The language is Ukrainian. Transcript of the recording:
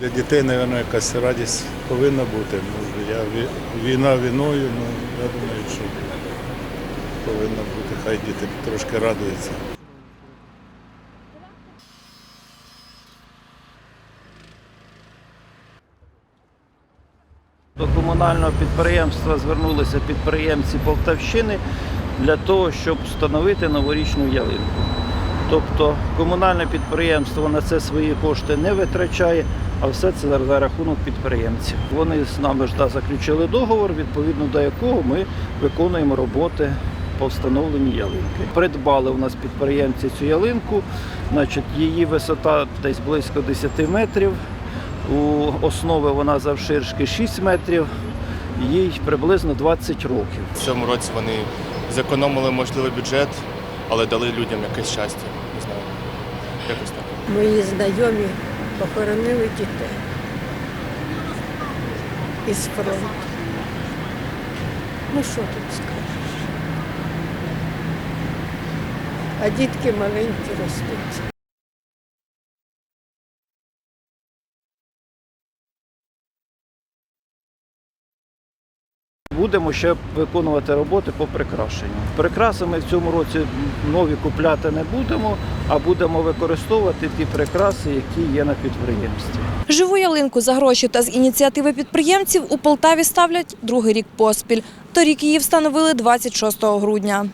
Для дітей, мабуть, якась радість повинна бути. Ну, я, війна війною, ну, я думаю, що повинна бути. Хай діти трошки радуються. До комунального підприємства звернулися підприємці Полтавщини для того, щоб встановити новорічну ялинку. Тобто комунальне підприємство на це свої кошти не витрачає, а все це за- рахунок підприємців. Вони з нами ж да, заключили договор, відповідно до якого ми виконуємо роботи по встановленню ялинки. Придбали у нас підприємці цю ялинку, значить, її висота десь близько 10 метрів. У основи вона завширшки 6 метрів, їй приблизно 20 років. В цьому році вони зекономили, можливо, бюджет, але дали людям якесь щастя. Не знаю. Якось так. Мої знайомі похоронили дітей із фронту. Ну що тут скажеш? А дітки маленькі ростуть. Будемо ще виконувати роботи по прикрашенню. Прикраси ми в цьому році нові купляти не будемо, а будемо використовувати ті прикраси, які є на підприємстві. Живу ялинку за гроші та з ініціативи підприємців у Полтаві ставлять другий рік поспіль. Торік її встановили 26 грудня.